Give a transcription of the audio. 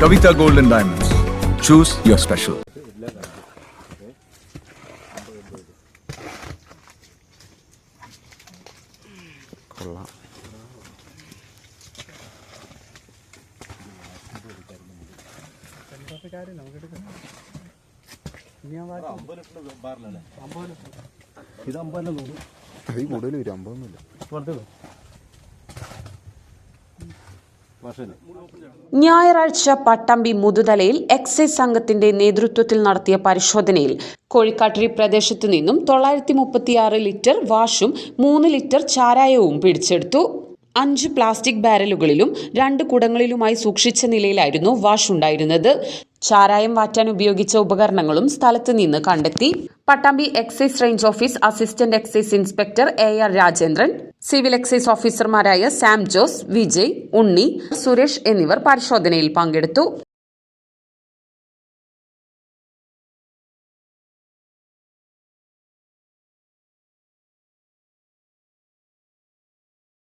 Kavita Gold and Diamonds. Choose your special. കൊള്ളാം അതിൽ കൂടുതൽ വരും അമ്പതൊന്നുമില്ല ഞായറാഴ്ച പട്ടമ്പി മുതുതലയിൽ എക്സൈസ് സംഘത്തിന്റെ നേതൃത്വത്തിൽ നടത്തിയ പരിശോധനയിൽ കോഴിക്കാട്ടിരി പ്രദേശത്തു നിന്നും തൊള്ളായിരത്തി മുപ്പത്തിയാറ് ലിറ്റർ വാഷും മൂന്ന് ലിറ്റർ ചാരായവും പിടിച്ചെടുത്തു. അഞ്ച് പ്ലാസ്റ്റിക് ബാരലുകളിലും രണ്ട് കുടങ്ങളിലുമായി സൂക്ഷിച്ച നിലയിലായിരുന്നു വാഷ് ഉണ്ടായിരുന്നത് ചാരായം വാറ്റാൻ ഉപയോഗിച്ച ഉപകരണങ്ങളും സ്ഥലത്ത് നിന്ന് കണ്ടെത്തി. Pattambi excise range office assistant excise inspector A R Rajendran civil excise ഓഫീസർമാരായ സാം ജോസ് വിജയ് ഉണ്ണി സുരേഷ് എന്നിവർ പരിശോധനയിൽ പങ്കെടുത്തു.